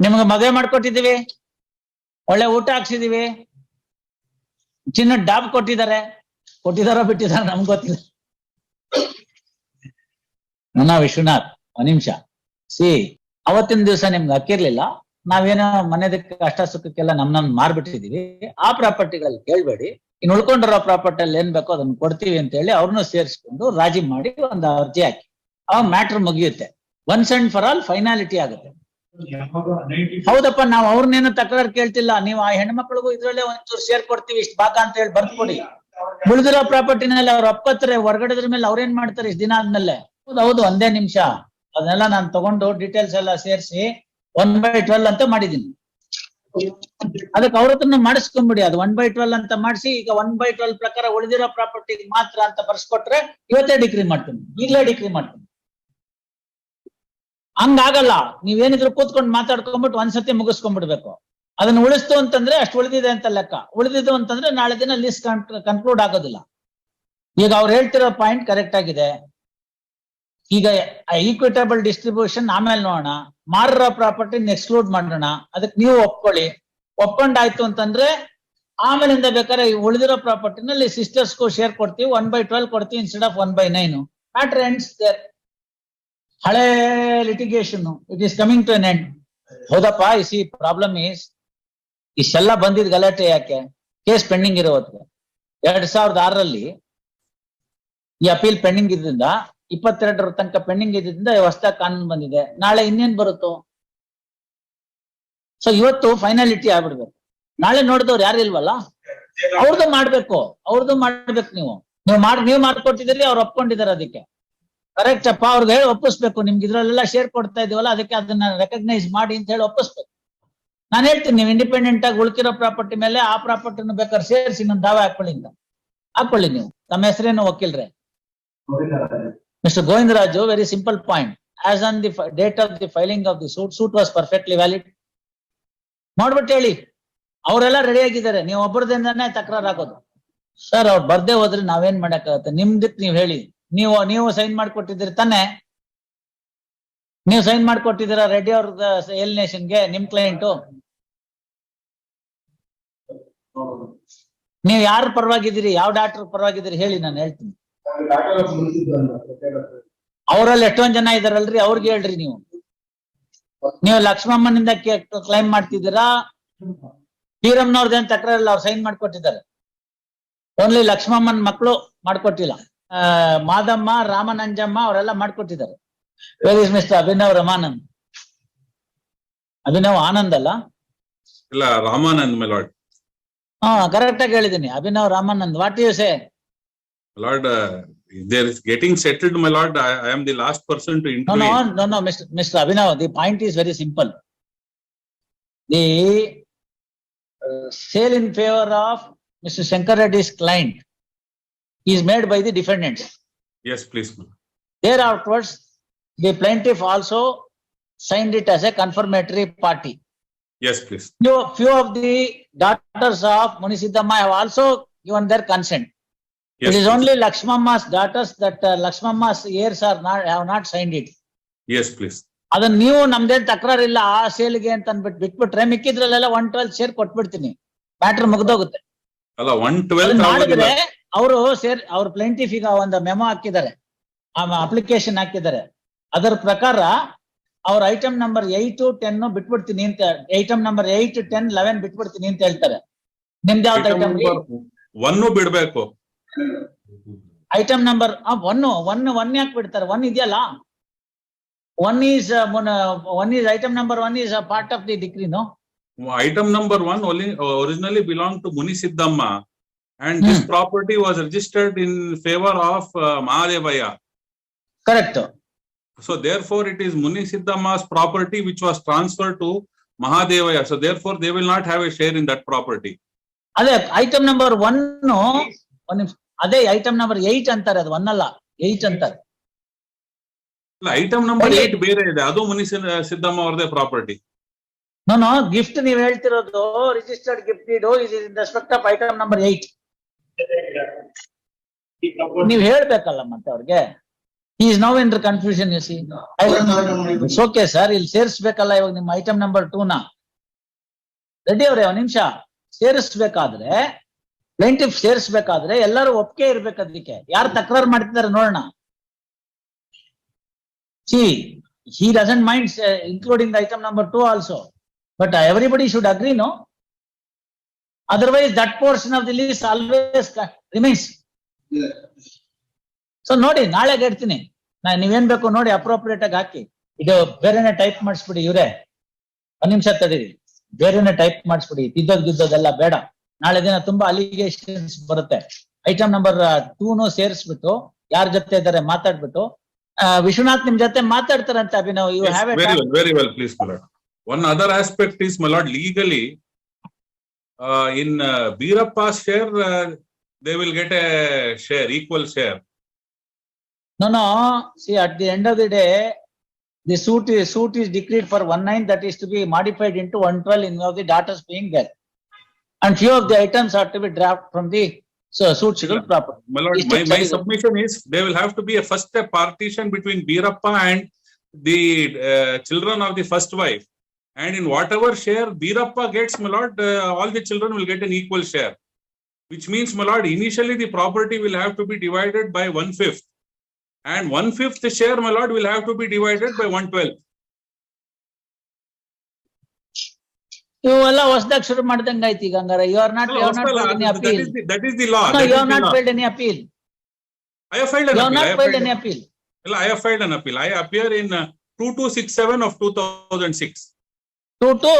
ನಿಮ್ಗೆ ಮದುವೆ ಮಾಡ್ಕೊಟ್ಟಿದೀವಿ ಒಳ್ಳೆ ಊಟ ಹಾಕ್ಸಿದೀವಿ. ಚಿನ್ನ ಡಾಬ್ ಕೊಟ್ಟಿದ್ದಾರೆ. ಕೊಟ್ಟಿದಾರೋ ಬಿಟ್ಟಿದಾರ ನಮ್ಗೆ ಗೊತ್ತಿಲ್ಲ. ನನ್ನ ವಿಶ್ವನಾಥ್, ಒಂದ್ ಸಿ, ಅವತ್ತಿನ ದಿವಸ ನಿಮ್ಗೆ ಹಕ್ಕಿರ್ಲಿಲ್ಲ. ನಾವೇನೋ ಮನೆದಕ್ಕೆ ಕಷ್ಟ ಸುಖಕ್ಕೆಲ್ಲ ನಮ್ ನಮ್ ಮಾರ್ಬಿಟ್ಟಿದೀವಿ. ಆ ಪ್ರಾಪರ್ಟಿಗಳಲ್ಲಿ ಕೇಳ್ಬೇಡಿ. ಇನ್ನು ಉಳ್ಕೊಂಡಿರೋ ಪ್ರಾಪರ್ಟಿ ಅಲ್ಲಿ ಏನ್ ಬೇಕೋ ಅದನ್ನ ಕೊಡ್ತೀವಿ ಅಂತ ಹೇಳಿ ಅವ್ರನ್ನೂ ಸೇರಿಸ್ಕೊಂಡು ರಾಜಿ ಮಾಡಿ ಒಂದು ಅರ್ಜಿ ಹಾಕಿ. ಅವಾಗ ಮ್ಯಾಟ್ರ್ ಮುಗಿಯುತ್ತೆ. Once and for all finality ಆಗುತ್ತೆ. ಹೌದಪ್ಪ, ನಾವು ಅವ್ರನ್ನೇನು ತಕರಾರು ಕೇಳ್ತಿಲ್ಲ. ನೀವು ಆ ಹೆಣ್ಮಕ್ಳಿಗೂ ಇದ್ರಲ್ಲೇ ಒಂಚೂರು ಶೇರ್ ಕೊಡ್ತೀವಿ, ಇಷ್ಟು ಭಾಗ ಅಂತ ಹೇಳಿ ಬರ್ಕೊಡಿ ಉಳಿದಿರೋ ಪ್ರಾಪರ್ಟಿನಲ್ಲಿ ಅವ್ರು ಒಪ್ಕೋತಾರೆ, ಹೊರಗಡೆದ್ರ ಮೇಲೆ ಅವ್ರೇನ್ ಮಾಡ್ತಾರೆ, ಇಷ್ಟು ದಿನ ಆದ್ಮೇಲೆ? ಹೌದು ಹೌದು, ಒಂದೇ ನಿಮಿಷ. ಅದನ್ನೆಲ್ಲ ನಾನು ತಗೊಂಡು ಡೀಟೇಲ್ಸ್ ಎಲ್ಲ ಸೇರಿಸಿ ಒನ್ ಬೈ ಟ್ವೆಲ್ ಅಂತ ಮಾಡಿದೀನಿ. ಅದಕ್ಕೆ ಅವ್ರ ಹತ್ರ ಮಾಡಿಸ್ಕೊಂಡ್ಬಿಡಿ ಅದು ಒನ್ ಬೈ ಟ್ವೆಲ್ ಅಂತ ಮಾಡಿಸಿ, ಈಗ ಒನ್ ಬೈ ಟ್ವೆಲ್ ಪ್ರಕಾರ ಉಳಿದಿರೋ ಪ್ರಾಪರ್ಟಿ ಮಾತ್ರ ಅಂತ ಬರ್ಸ್ಕೊಟ್ರೆ ಇವತ್ತೇ ಡಿಗ್ರಿ ಮಾಡ್ತೀನಿ. ಈಗಲೇ ಡಿಗ್ರಿ ಮಾಡ್ತೀನಿ. ಹಂಗಾಗಲ್ಲ. ನೀವೇನಿದ್ರು ಕೂತ್ಕೊಂಡು ಮಾತಾಡ್ಕೊಂಡ್ಬಿಟ್ಟು ಒಂದ್ಸತಿ ಮುಗಿಸ್ಕೊಂಡ್ಬಿಡ್ಬೇಕು ಅದನ್ನ ಉಳಿಸ್ತು ಅಂತಂದ್ರೆ ಅಷ್ಟು ಉಳಿದಿದೆ ಅಂತ ಲೆಕ್ಕ. ಉಳಿದಿದ್ದು ಅಂತಂದ್ರೆ ನಾಳೆ ದಿನ ಲಿಸ್ಟ್ ಕನ್ಕ್ಲೂಡ್ ಆಗೋದಿಲ್ಲ. ಈಗ ಅವ್ರು ಹೇಳ್ತಿರೋ ಪಾಯಿಂಟ್ ಕರೆಕ್ಟ್ ಆಗಿದೆ. ಈಗ ಈಕ್ವಿಟಬಲ್ ಡಿಸ್ಟ್ರಿಬ್ಯೂಷನ್ ಆಮೇಲೆ ನೋಡೋಣ. ಮಾರರ ಪ್ರಾಪರ್ಟಿ ಎಕ್ಸ್ಕ್ಲೂಡ್ ಮಾಡೋಣ. ಅದಕ್ಕೆ ನೀವು ಒಪ್ಕೊಳ್ಳಿ. ಒಪ್ಕೊಂಡಾಯ್ತು ಅಂತಂದ್ರೆ ಆಮೇಲಿಂದ ಬೇಕಾದ್ರೆ ಉಳಿದಿರೋ ಪ್ರಾಪರ್ಟಿನಲ್ಲಿ ಸಿಸ್ಟರ್ಸ್ಗೂ ಶೇರ್ ಕೊಡ್ತೀವಿ. ಒನ್ ಬೈ ಟ್ವೆಲ್ ಕೊಡ್ತೀವಿ instead of one by nine matter there ಹಳೆ litigation it is coming to an end ಹೌದಪ್ಪ ಸಿ ಪ್ರಾಬ್ಲಮ್ ಈಸ್ ಇಷ್ಟೆಲ್ಲ ಬಂದಿದ್ ಗಲಾಟೆ ಯಾಕೆ? ಕೇಸ್ ಪೆಂಡಿಂಗ್ ಇರೋ ಎರಡ್ ಸಾವಿರದ ಆರರಲ್ಲಿ ಈ ಅಪೀಲ್ ಪೆಂಡಿಂಗ್ ಇದ್ರಿಂದ, ಇಪ್ಪತ್ತೆರಡರ ತನಕ ಪೆಂಡಿಂಗ್ ಇದ್ರಿಂದ ಹೊಸ ಕಾನೂನು ಬಂದಿದೆ. ನಾಳೆ ಇನ್ನೇನ್ ಬರುತ್ತೋ? ಸೊ ಇವತ್ತು ಫೈನಾಲಿಟಿ ಆಗ್ಬಿಡ್ಬೇಕು. ನಾಳೆ ನೋಡಿದವ್ರು ಯಾರು ಇಲ್ವಲ್ಲ? ಅವ್ರದ್ದು ಮಾಡ್ಬೇಕು. ಅವ್ರದ್ದು ಮಾಡ್ಬೇಕು ನೀವು. ನೀವು ಮಾಡಿ ನೀವು ಮಾಡ್ಕೊಟ್ಟಿದ್ದೀರಿ ಅವ್ರು ಒಪ್ಕೊಂಡಿದ್ದಾರೆ ಅದಕ್ಕೆ. ಕರೆಕ್ಟ್ ಅಪ್ಪ, ಅವ್ರಿಗೆ ಹೇಳಿ ಒಪ್ಪಿಸ್ಬೇಕು. ನಿಮ್ಗೆ ಇದ್ರಲ್ಲೆಲ್ಲ ಶೇರ್ ಕೊಡ್ತಾ ಇದೀವಲ್ಲ, ಅದಕ್ಕೆ ಅದನ್ನ ರೆಕಗ್ನೈಸ್ ಮಾಡಿ ಅಂತ ಹೇಳಿ ಒಪ್ಪಿಸ್ಬೇಕು. ನಾನು ಹೇಳ್ತೀನಿ, ನೀವು ಇಂಡಿಪೆಂಡೆಂಟ್ ಆಗಿ ಉಳ್ಕಿರೋ ಪ್ರಾಪರ್ಟಿ ಮೇಲೆ ಆ ಪ್ರಾಪರ್ಟಿನ ಬೇಕಾದ್ರೆ ಸೇರಿಸಿ, ಇನ್ನೊಂದು ದಾವೆ ಹಾಕೊಳ್ಳಿ ಹಾಕೊಳ್ಳಿ ನೀವು. ತಮ್ಮ ಹೆಸರೇನು ವಕೀಲ್ರೆ? Mister Govindaraju very simple point as on the date of the filing of the suit suit was perfectly valid ಮಾಡ್ಬಿಟ್ಟು ಹೇಳಿ. ಅವರೆಲ್ಲ ರೆಡಿ ಆಗಿದ್ದಾರೆ. ನೀವು ಒಬ್ಬರದಿಂದಾನೇ ತಕರಾರಾಗೋದು. ಸರ್ ಅವ್ರು ಬರ್ದೇ ಹೋದ್ರೆ ನಾವೇನ್ ಮಾಡಕ್ಕಾಗತ್ತೆ? ನಿಮ್ದಕ್ ನೀವ್ ಹೇಳಿ. ನೀವು ನೀವು ಸೈನ್ ಮಾಡಿಕೊಟ್ಟಿದ್ದೀರಿ ತಾನೆ? ನೀವು ಸೈನ್ ಮಾಡಿಕೊಟ್ಟಿದ್ದೀರಾ ರೆಡ್ಡಿ ಅವ್ರ ಎಲ್ ನೇಷನ್ಗೆ ನಿಮ್ ಕ್ಲೈಂಟು ನೀವು ಯಾರ ಪರವಾಗಿದ್ದೀರಿ? ಯಾವ ಡಾಕ್ಟರ್ ಪರವಾಗಿದ್ದೀರಿ? ಹೇಳಿ ನಾನು ಹೇಳ್ತೀನಿ. ಅವರಲ್ಲಿ ಎಷ್ಟೊಂದ್ ಜನ ಇದಾರಲ್ರಿ? ಅವ್ರಿಗೆ ಹೇಳ್ರಿ ನೀವು. ನೀವು ಲಕ್ಷ್ಮಮ್ಮನಿಂದ ಕ್ಲೈಮ್ ಮಾಡ್ತಿದ್ದೀರಾ? ಶ್ರೀರಮ್ನವ್ರದ್ದೇನ್ ತಕರಾರಿಲ್ಲ, ಅವ್ರು ಸೈನ್ ಮಾಡ್ಕೊಟ್ಟಿದ್ದಾರೆ. ಓನ್ಲಿ ಲಕ್ಷ್ಮಮ್ಮನ್ ಮಕ್ಕಳು ಮಾಡ್ಕೊಟ್ಟಿಲ್ಲ. ಮಾದಮ್ಮ ರಾಮನಂಜಮ್ಮ ಅವರೆಲ್ಲ ಮಾಡ್ಕೊಟ್ಟಿದ್ದಾರೆ. ವೇದಿಸ್ ಮಿಸ್ಟರ್ ಅಭಿನವ್ ರಮಾನಂದ್. ಅಭಿನವ್ ಆನಂದ್ ಅಲ್ಲ? ಇಲ್ಲ ರಾಮಾನಂದ್ ಮೆಲಾಡ್. ಹಾ ಕರೆಕ್ಟ್ ಆಗಿ ಹೇಳಿದೀನಿ Abhinav Ramanand what you say milord there is getting settled my lord I am the last person to interview no no no mister mister Abhinav the point is very simple the sale in favour of mister Shankar Reddy's client is made by the defendants. Yes, please. my There Thereafterwards, the plaintiff also signed it as a confirmatory party. Yes, please. Few, few of the daughters of Munisiddhamma have also given their consent. Yes, It is please. only Lakshmamma's daughters that uh, Lakshmamma's heirs are not, have not signed it. Yes, please. ಅದನ್ನ ನೀವು ನಮ್ದೇನ್ ತಕರಾರಿಲ್ಲ ಆ ಸೇಲ್ಗೆ ಅಂತ ಅನ್ಬಿಟ್ಟು ಬಿಟ್ಬಿಟ್ರೆ ಮಿಕ್ಕಿದ್ರಲ್ಲೆಲ್ಲ one twelve share ಕೊಟ್ಬಿಡ್ತೀನಿ matter ಮುಗ್ದೋಗುತ್ತೆ ಅಲ್ಲ ಒನ್ ಮಾಡಿದ್ರೆ ಅವರು ಸೇರ್ ಅವ್ರ ಪ್ಲೇಂಟಿಫ್ ಈಗ ಒಂದು ಮೆಮೋ ಹಾಕಿದ್ದಾರೆ. ಅಪ್ಲಿಕೇಶನ್ ಹಾಕಿದ್ದಾರೆ. ಅದರ ಪ್ರಕಾರ ಅವ್ರ ಐಟಮ್ ನಂಬರ್ ಏಟ್ ಟೆನ್ ಬಿಟ್ಬಿಡ್ತೀನಿ ಅಂತ item number eight ten eleven ಬಿಟ್ಬಿಡ್ತೀನಿ ಅಂತ ಹೇಳ್ತಾರೆ. ನಿಮ್ದು ಯಾವ್ದು ಐಟಮ್ ಒನ್ನು ಬಿಡ್ಬೇಕು. Item number one one one ಯಾಕೆ ಬಿಡ್ತಾರೆ? ಒನ್ ಇದೆಯಲ್ಲ? One is one is item number one is part of the ಡಿಗ್ರಿನೋ Item number one only uh, originally belonged to Muni Siddhamma. And this Hmm. property was registered in favor of uh, Mahadevaya. Correct So therefore it is Muni Siddhamma's property which was transferred to Mahadevaya. So therefore they will not have a share in that property. ಅದೇ item number one ಅದೇ item number eight ಅಂತಾರೆ ಅದು one ಅಲ್ಲ eight ಅಂತಾರೆ number Okay. eight ಬೇರೆ ಇದೆ ಅದು ಮುನಿ ಸಿದ್ದ- ಸಿದ್ದಮ್ಮ ಅವ್ರದೇ ಪ್ರಾಪರ್ಟಿ ನಾನು ಗಿಫ್ಟ್ ನೀವ್ ಹೇಳ್ತಿರೋದು ರಿಜಿಸ್ಟರ್ಡ್ ಗಿಫ್ಟ್ ಇದು is in respect of item number eight ನೀವ್ ಹೇಳ್ಬೇಕಲ್ಲ ಮತ್ತೆ ಅವ್ರಿಗೆ? Is the confusion, you see. It's okay, sir. ಇಲ್ಲಿ ಸೇರಿಸ್ಬೇಕಲ್ಲ ಇವಾಗ ನಿಮ್ಮ ಐಟಮ್ ನಂಬರ್ ಟೂ ರೆಡ್ಡಿ ಅವ್ರೆ ಒಂದ್ ನಿಮಿಷ. ಸೇರಿಸ್ಬೇಕಾದ್ರೆ ಪ್ಲೇಂಟಿಫ್ ಸೇರಿಸ್ಬೇಕಾದ್ರೆ ಎಲ್ಲರೂ ಒಪ್ಪಿಗೆ ಇರ್ಬೇಕು ಅದಕ್ಕೆ. ಯಾರು ತಕರಾರು ಮಾಡ್ತಿದ್ದಾರೆ ನೋಡೋಣ. See he doesn't mind including item number two also. But everybody everybody should agree, no? Otherwise, that portion of the list always remains. So ನೋಡಿ ನಾಳೆ ಇಡ್ತೀನಿ ನಾ ನೀವೇನ್ ಬೇಕು ನೋಡಿ ಅಪ್ರೋಪ್ರಿಯೇಟ್ ಆಗಿ ಹಾಕಿ. ಇದು ಬೇರೆನೆ ಟೈಪ್ ಮಾಡಿಸ್ಬಿಡಿ ಇವ್ರೆ. ಒಂದ್ ನಿಮಿಷ ತಡೀರಿ. ಬೇರೆನೆ ಟೈಪ್ ಮಾಡಿಸ್ಬಿಡಿ. ತಿದ್ದೋದ್ ಗಿದ್ದೋದೆಲ್ಲ ಬೇಡ. ನಾಳೆ ದಿನ ತುಂಬಾ ಅಲಿಗೇಷನ್ಸ್ ಬರುತ್ತೆ. ಐಟಮ್ ನಂಬರ್ ಟೂನು ಸೇರಿಸ್ಬಿಟ್ಟು ಯಾರ ಜೊತೆ ಇದ್ದಾರೆ ಮಾತಾಡ್ಬಿಟ್ಟು ವಿಶ್ವನಾಥ್ ನಿಮ್ ಜೊತೆ ಮಾತಾಡ್ತಾರಂತೆ Abhinav. You have a very well please. One other aspect is, my lord, legally, uh, in uh, Birappa's share, uh, they will get a share, equal share. No, no, see, at the end of the day, the suit is, suit is decreed for one nine that is to be modified into one twelve in of the daughters being there. And few of the items are to be draft from the so suit schedule property. My lord, my, my submission is, there will have to be a first a partition between Birappa and the uh, children of the first wife. And in whatever share Birappa gets, my lord, uh, all the children will get an equal share. Which means, my lord, initially the property will have to be divided by one fifth. And one fifth share, my lord, will have to be divided by one twelfth. You are not you are not ಹಂಗಾರ you appeal. That is the law. No, you any not that is appeal. I have filed an not filed any appeal I have filed an appeal. You are not filed any appeal ಇಲ್ಲ I 2267 of 2006 two two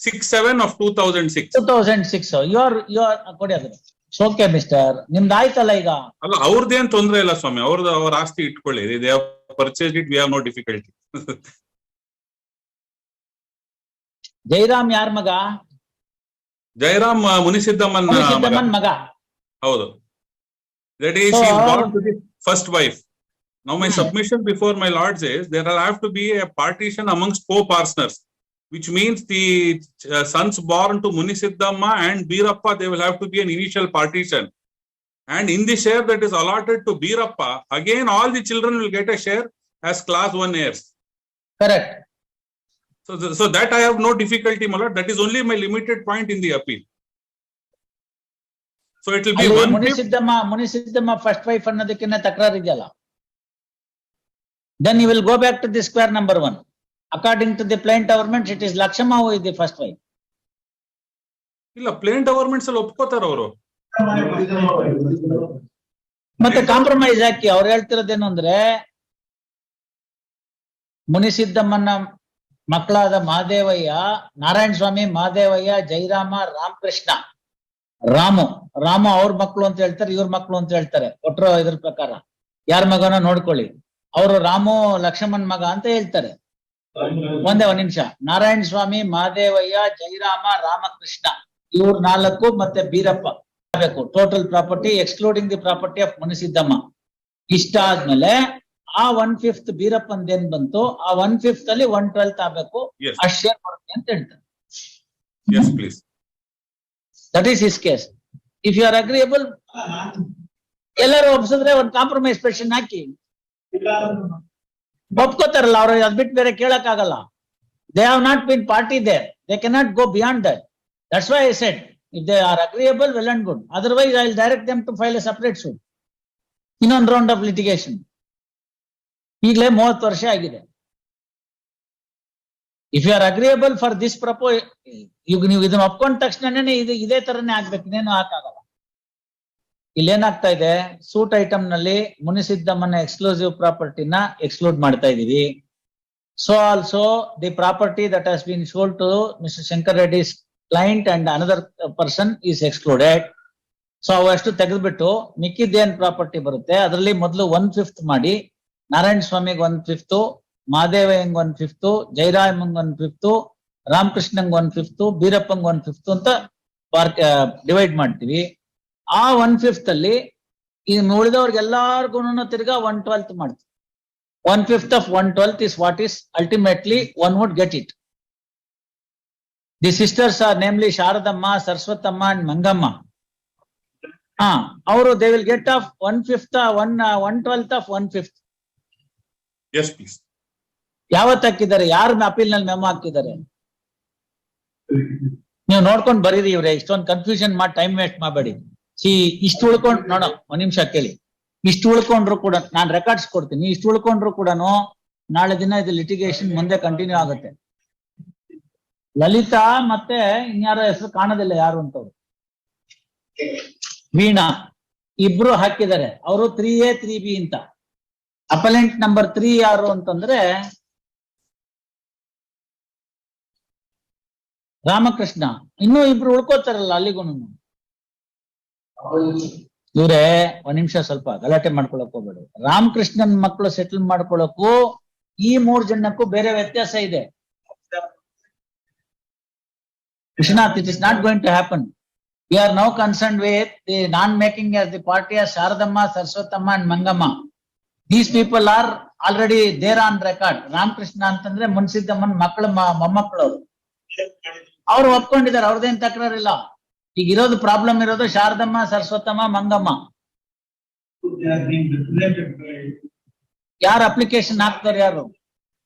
six seven of two thousand six two thousand six your your ಕೊಡಿ ಅದನ್ನ okay mister ನಿಮ್ದು ಆಯ್ತಲ್ಲ ಈಗ? ಅಲ್ಲ ಅವ್ರದ್ದೇನ್ ತೊಂದ್ರೆ ಇಲ್ಲ ಸ್ವಾಮಿ. ಅವ್ರದ್ದು ಅವ್ರ ಆಸ್ತಿ ಇಟ್ಕೊಳ್ಳಿ. They have purchase it we have no difficulty Jairam ಯಾರ್ ಮಗ? ಜೈರಾಮ್ ಮುನಿಸಿದ್ದಮ್ಮನ್ ಮುನಿಸಿದ್ದಮ್ಮನ್ ಮಗ. ಹೌದು. That is first wife now my submission before my lords is there are have to be a partition amongst co partners which means the uh, sons born to Munisiddhamma and Birappa, they will have to be an initial partition. And in the share that is allotted to Birappa, again, all the children will get a share as class 1 heirs. Correct. So, the, so that I have no difficulty, Malad. That is only my limited point in the appeal. So it will be one. Munisiddhamma, Munisiddhamma first wife. Then you will go back to the square number one. According to the plaint averment it is who is the first wife ಇಲ್ಲ plane governments ಅಲ್ಲಿ ಒಪ್ಕೋತಾರ ಅವರು. ಮತ್ತೆ compromise ಹಾಕಿ ಅವ್ರು ಹೇಳ್ತಿರೋದೇನು ಅಂದ್ರೆ ಮುನಿಸಿದ್ದಮ್ಮನ ಮಕ್ಕಳಾದ ಮಹಾದೇವಯ್ಯ ನಾರಾಯಣ ಸ್ವಾಮಿ ಮಹಾದೇವಯ್ಯ ಜೈರಾಮ ರಾಮಕೃಷ್ಣ ರಾಮು. ರಾಮ ಅವ್ರ ಮಕ್ಕಳು ಅಂತ ಹೇಳ್ತಾರೆ ಇವ್ರ ಮಕ್ಕಳು ಅಂತ ಹೇಳ್ತಾರೆ. ಕೊಟ್ರ ಇದ್ರ ಪ್ರಕಾರ. ಯಾರ ಮಗನ ನೋಡ್ಕೊಳ್ಳಿ. ಅವರು ರಾಮು ಲಕ್ಷ್ಮಣ್ ಮಗ ಅಂತ ಹೇಳ್ತಾರೆ. ಒಂದೇ ಒಂದ್ ನಿಮಿಷ. ನಾರಾಯಣ ಸ್ವಾಮಿ ಮಹಾದೇವಯ್ಯ ಜೈರಾಮ ರಾಮಕೃಷ್ಣ ಇವ್ರ ನಾಲ್ಕು ಮತ್ತೆ Beerappa. Total property excluding the property of Munisiddamma. ಇಷ್ಟ ಆದ್ಮೇಲೆ ಆ ಒನ್ ಫಿಫ್ತ್ ಬೀರಪ್ಪ ಏನ್ ಬಂತು? ಆ ಒನ್ ಫಿಫ್ತ್ ಅಲ್ಲಿ ಒನ್ ಟ್ವೆಲ್ತ್ ಆಗ್ಬೇಕು. ಆ ಅಷ್ಟು ಶೇರ್ ಬರುತ್ತೆ ಅಂತ ಹೇಳ್ತಾರೆ. That is is case if you are agreeable ಎಲ್ಲರೂ ಒಪ್ಸಿದ್ರೆ ಒಂದು ಕಾಂಪ್ರಮೈಸ್ ಪೆಷನ್ ಹಾಕಿ. ಒಪ್ಕೋತಾರಲ್ಲ ಅವ್ರ ಅದ್ ಬಿಟ್ಟು ಬೇರೆ ಕೇಳಕ್ ಆಗಲ್ಲ they have not been party there they cannot go beyond that that's why I said if they are agreeable well and good otherwise I will direct them to file a separate suit ಇನ್ನೊಂದು round of litigation ಈಗಲೇ ಮೂವತ್ತು ವರ್ಷ ಆಗಿದೆ. If you are agreeable for this proposal ಈಗ ನೀವು ಇದನ್ನ ಒಪ್ಕೊಂಡ ತಕ್ಷಣನೇ ಇದು ಇದೇ ತರನೇ ಆಗ್ಬೇಕು. ಇನ್ನೇನು ಹಾಕಾಗಲ್ಲ. ಇಲ್ಲೇನಾಗ್ತಾ ಇದೆ? ಸೂಟ್ ಐಟಮ್ನಲ್ಲಿ ಮುನಿಸಿದ್ದಮ್ಮನ ಎಕ್ಸ್ಕ್ಲೂಸಿವ್ ಪ್ರಾಪರ್ಟಿನ ಎಕ್ಸ್ಕ್ಲೂಡ್ ಮಾಡ್ತಾ ಇದೀವಿ. So also the property that has been sold to mister Shankar Reddy's client and another person is excluded so ಅವಷ್ಟು ತೆಗೆದ್ಬಿಟ್ಟು ಮಿಕ್ಕಿದ್ದೇನ್ ಪ್ರಾಪರ್ಟಿ ಬರುತ್ತೆ. ಅದರಲ್ಲಿ ಮೊದಲು ಒನ್ ಫಿಫ್ತ್ ಮಾಡಿ, ನಾರಾಯಣ ಸ್ವಾಮಿಗೆ ಒನ್ ಫಿಫ್ತ್ ಮಹಾದೇವಯ್ಯಂಗ್ ಒನ್ ಫಿಫ್ತ್ ಜೈರಾಮಂಗ್ ಒನ್ ಫಿಫ್ತ್ ರಾಮಕೃಷ್ಣಂಗ್ ಒನ್ ಫಿಫ್ತ್ ಬೀರಪ್ಪಂಗ್ ಒನ್ ಫಿಫ್ತ್ ಅಂತ ಪಾರ್ಕ್ ಡಿವೈಡ್ ಮಾಡ್ತೀವಿ. ಆ ಒನ್ ಫಿಫ್ತ್ ಅಲ್ಲಿ ಈ ನೋಡಿದವ್ರಿಗೆಲ್ಲಾರ್ಗು ತಿರ್ಗಾ ಒನ್ ಟ್ವೆಲ್ತ್ ಮಾಡ್ತೀವಿ. One fifth of one twelfth is what is ultimately one would get it the sisters are namely Sharadamma Saraswatamma and Mangamma ಹಾ ಅವರು they will get of one fifth one one twelfth of one fifth. ಯಾವತ್ ಹಾಕಿದ್ದಾರೆ? ಯಾರ ಅಪೀಲ್ನಲ್ಲಿ memo ಹಾಕಿದ್ದಾರೆ? ನೀವು ನೋಡ್ಕೊಂಡು ಬರೀರಿ ಇವ್ರೆ ಇಷ್ಟೊಂದು ಕನ್ಫ್ಯೂಷನ್ ಮಾಡಿ ಟೈಮ್ ವೇಸ್ಟ್ ಮಾಡಬೇಡಿ. ಸಿ ಇಷ್ಟು ಉಳ್ಕೊಂಡ್, ನೋಡ, ಒಂದ್ ನಿಮಿಷ ಕೇಳಿ. ಇಷ್ಟು ಉಳ್ಕೊಂಡ್ರು ಕೂಡ, ನಾನ್ ರೆಕಾರ್ಡ್ಸ್ ಕೊಡ್ತೀನಿ. ಇಷ್ಟು ಉಳ್ಕೊಂಡ್ರು ಕೂಡ ನಾಳೆ ದಿನ ಇದು ಲಿಟಿಗೇಷನ್ ಮುಂದೆ ಕಂಟಿನ್ಯೂ ಆಗುತ್ತೆ. ಲಲಿತಾ ಮತ್ತೆ ಇನ್ಯಾರ ಹೆಸರು ಕಾಣೋದಿಲ್ಲ ಯಾರು ಅಂತವ್ರು. ವೀಣಾ, ಇಬ್ರು ಹಾಕಿದ್ದಾರೆ. ಅವರು ತ್ರೀ ಎ ತ್ರೀ ಬಿ ಅಂತ. ಅಪಲೆಂಟ್ ನಂಬರ್ ತ್ರೀ ಯಾರು ಅಂತಂದ್ರೆ ರಾಮಕೃಷ್ಣ. ಇನ್ನೂ ಇಬ್ರು ಉಳ್ಕೋತಾರಲ್ಲ ಅಲ್ಲಿಗೂ ಇವ್ರೇ ಒಂದ್ ನಿಮಿಷ ಸ್ವಲ್ಪ ಗಲಾಟೆ ಮಾಡ್ಕೊಳಕ್ ಹೋಗ್ಬೇಡಿ. ರಾಮಕೃಷ್ಣನ್ ಮಕ್ಕಳು ಸೆಟಲ್ ಮಾಡ್ಕೊಳಕ್ಕೂ ಈ ಮೂರ್ ಜನಕ್ಕೂ ಬೇರೆ ವ್ಯತ್ಯಾಸ ಇದೆ. Vishwanath it is not going to happen we are now concern with the non making as the party as Sharadamma Saraswatamma and Mangamma These people are already there on record. Ramakrishna ಅಂತಂದ್ರೆ ಮುನ್ಸಿದ್ದಮ್ಮನ್ ಮಕ್ಕಳು ಮೊಮ್ಮಕ್ಕಳು. ಅವರು ಅವ್ರು ಒಪ್ಕೊಂಡಿದ್ದಾರೆ ಅವ್ರದೇನ್ ತಕರಾರಿಲ್ಲ. ಈಗ ಇರೋದು problem ಇರೋದು ಶಾರದಮ್ಮ, ಸರಸ್ವತಮ್ಮ, ಮಂಗಮ್ಮ. ಯಾರು ಅಪ್ಲಿಕೇಶನ್ ಹಾಕ್ತಾರೆ ಯಾರು?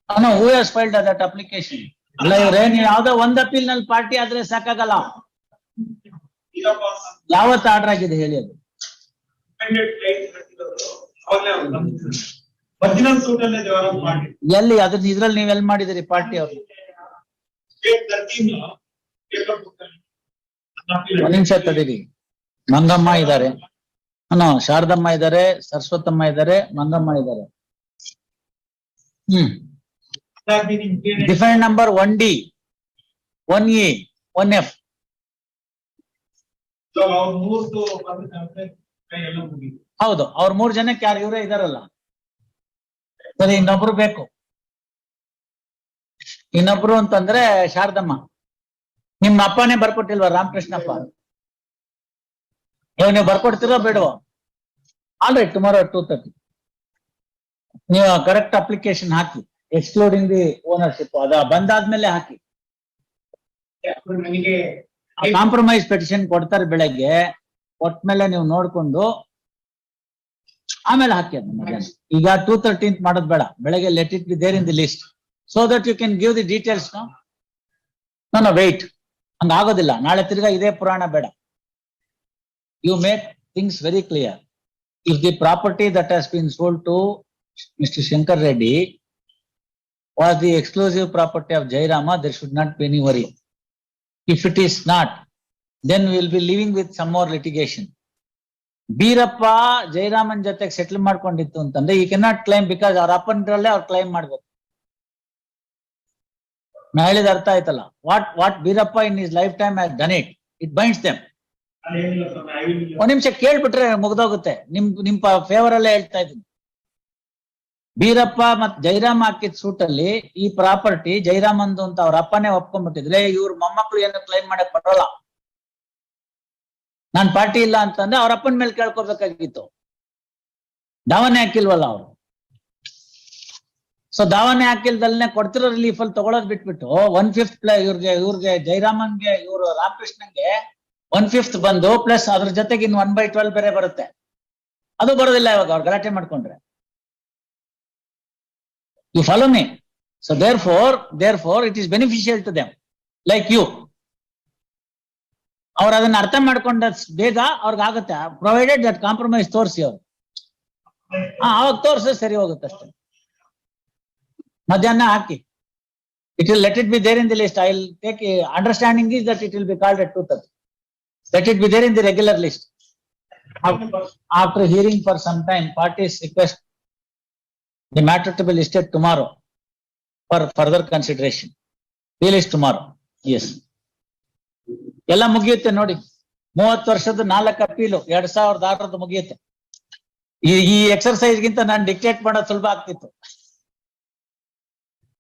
No who has filed that application ಅಲ್ಲ, ಇವ್ರೆ ನೀವು ಯಾವ್ದೋ ಒಂದ್ ಅಪೀಲ್ನಲ್ಲಿ ಪಾರ್ಟಿ ಆದ್ರೆ ಸಾಕಾಗಲ್ಲ. ಯಾವತ್ತು ಆರ್ಡರ್ ಆಗಿದೆ ಹೇಳಿ ಅದು. ಎಲ್ಲಿ ಅದ್ರ ಇದ್ರಲ್ಲಿ ನೀವ್ ಎಲ್ಲಿ ಮಾಡಿದಿರಿ ಪಾರ್ಟಿ ಅವ್ರು ಸ್ಟೇಟ್ ತರ್ಟೀನ್ ಪೇಪರ್ ಬುಕ್ ಅಲ್ಲಿ ಒಂದ್ ನಿಮಿಷ ತಡೀರಿ ಮಂಗಮ್ಮ ಇದ್ದಾರೆ ಅನ್ನೋ ಶಾರದಮ್ಮ ಇದ್ದಾರೆ ಸರಸ್ವತಮ್ಮ ಇದ್ದಾರೆ ಮಂಗಮ್ಮ ಇದ್ದಾರೆ ಹ್ಮ್. Define number one D one A one F. ಹೌದು ಅವ್ರ ಮೂರ್ ಜನಕ್ಕೆ ಯಾರು ಇವರೇ ಇದಾರಲ್ಲ. ಸರಿ ಇನ್ನೊಬ್ರು ಬೇಕು. ಇನ್ನೊಬ್ರು ಅಂತಂದ್ರೆ ಶಾರದಮ್ಮ. ನಿಮ್ಮ ಅಪ್ಪನೇ ಬರ್ಕೊಟ್ಟಿಲ್ವಾ ರಾಮಕೃಷ್ಣಪ್ಪ? ಇವಾಗ ನೀವು ಬರ್ಕೊಡ್ತೀರೋ ಬೇಡವೋ all right tomorrow two thirty ನೀವು ಕರೆಕ್ಟ್ ಅಪ್ಲಿಕೇಶನ್ ಹಾಕಿ ಎಕ್ಸ್ಕ್ಲೂಡಿಂಗ್ ದಿ ಓನರ್ಶಿಪ್ ಅದ ಬಂದಾದ್ಮೇಲೆ ಹಾಕಿ. ಕಾಂಪ್ರಮೈಸ್ ಪೆಟಿಷನ್ ಕೊಡ್ತಾರೆ ಬೆಳಗ್ಗೆ ಕೊಟ್ಮೇಲೆ ನೀವು ನೋಡ್ಕೊಂಡು ಆಮೇಲೆ ಹಾಕಿ ಅದನ್ನ ಈಗ ಟೂ ತರ್ಟೀನ್ತ್ ಮಾಡೋದ್ ಬೇಡ. ಬೆಳಗ್ಗೆ let it be there in the list so that you can give the details no no wait ಹಂಗ ಆಗೋದಿಲ್ಲ ನಾಳೆ ತಿರ್ಗಾ ಇದೇ ಪುರಾಣ ಬೇಡ. You make things very clear if the property that has been sold to mister Shankar Reddy was the exclusive property of Jairam there should not be any worry if it is not then will be living with some some litigation. Beerappa Jayaraman ಜೊತೆಗೆ settle ಮಾಡ್ಕೊಂಡಿತ್ತು ಅಂತಂದ್ರೆ ಈ cannot claim because ಅವ್ರ ಅಪ್ಪನದ್ರಲ್ಲೇ ಅವ್ರು claim ಮಾಡ್ಬೇಕು. ನಾ ಹೇಳಿದ ಅರ್ಥ ಆಯ್ತಲ್ಲ? What what Beerappa in his life time has done it it binds them ಒಂದ್ ನಿಮಿಷ ಕೇಳ್ಬಿಟ್ರೆ ಮುಗ್ದೋಗುತ್ತೆ. ನಿಮ್ ನಿಮ್ ಫೇವರ್ ಅಲ್ಲೇ ಹೇಳ್ತಾ ಇದ್ದೀನಿ. ಬೀರಪ್ಪ ಮತ್ ಜೈರಾಮ್ ಹಾಕಿದ ಸೂಟ್ ಅಲ್ಲಿ ಈ ಪ್ರಾಪರ್ಟಿ ಜೈರಾಮಂದು ಅಂತ ಅವ್ರ ಅಪ್ಪನೇ ಒಪ್ಕೊಂಡ್ಬಿಟ್ಟಿದ್ರೆ. ಇವ್ರ ಮೊಮ್ಮಕ್ಳು ಏನು ಕ್ಲೈಮ್ ಮಾಡಕ್ ಬರೋಲ್ಲ. ನಾನ್ ಪಾರ್ಟಿ ಇಲ್ಲ ಅಂತಂದ್ರೆ ಅವ್ರ ಅಪ್ಪನ ಮೇಲೆ ಕೇಳ್ಕೊಬೇಕಾಗಿತ್ತು ದಾವಣೆ ಹಾಕಿಲ್ವಲ್ಲ ಅವ್ರು. ಸೊ ದಾವಣೆ ಹಾಕಿಲ್ದಲ್ಲೇ ಕೊಡ್ತಿರೋ ರಿಲೀಫ್ ಅಲ್ಲಿ ತಗೊಳೋದ್ ಬಿಟ್ಬಿಟ್ಟು ಒನ್ ಫಿಫ್ತ್ ಇವ್ರಿಗೆ ಇವ್ರಿಗೆ ಜೈರಾಮನ್ಗೆ, ಇವರು ರಾಮಕೃಷ್ಣನ್ಗೆ ಒನ್ ಫಿಫ್ತ್ ಬಂದು ಪ್ಲಸ್ ಅದ್ರ ಜೊತೆಗೆ ಇನ್ ಒನ್ ಬೈ ಟ್ವೆಲ್ ಬೇರೆ ಬರುತ್ತೆ. ಅದು ಬರೋದಿಲ್ಲ ಇವಾಗ ಅವ್ರು ಗಲಾಟೆ ಮಾಡ್ಕೊಂಡ್ರೆ. You follow me so therefore therefore it is beneficial to them like you ಅವ್ರ ಅದನ್ನ ಅರ್ಥ ಮಾಡ್ಕೊಂಡ ಬೇಗ ಅವ್ರಿಗೆ ಆಗುತ್ತೆ. ಪ್ರೊವೈಡೆಡ್ ದಟ್ ಕಾಂಪ್ರಮೈಸ್ ತೋರಿಸಿ ಅವ್ರು. ಹಾ, ಅವಾಗ ತೋರ್ಸ ಸರಿ ಹೋಗುತ್ತೆ ಅಷ್ಟೇ. ಮಧ್ಯಾಹ್ನ ಹಾಕಿ. It will let it be there in the list I will take understanding is that it will be called at two thirty let it be there in the regular list after hearing for some time, parties request the matter to be listed tomorrow for further consideration. We list tomorrow, yes. ಎಲ್ಲ ಮುಗಿಯುತ್ತೆ ನೋಡಿ. ಮೂವತ್ತು ವರ್ಷದ ನಾಲ್ಕು ಅಪೀಲು ಎರಡ್ ಸಾವಿರದ ಆರರದ್ದು ಮುಗಿಯುತ್ತೆ. ಈ ಎಕ್ಸರ್ಸೈಸ್ ಗಿಂತ ನಾನು ಡಿಕ್ಟೇಟ್ ಮಾಡೋದು ಸುಲಭ ಆಗ್ತಿತ್ತು.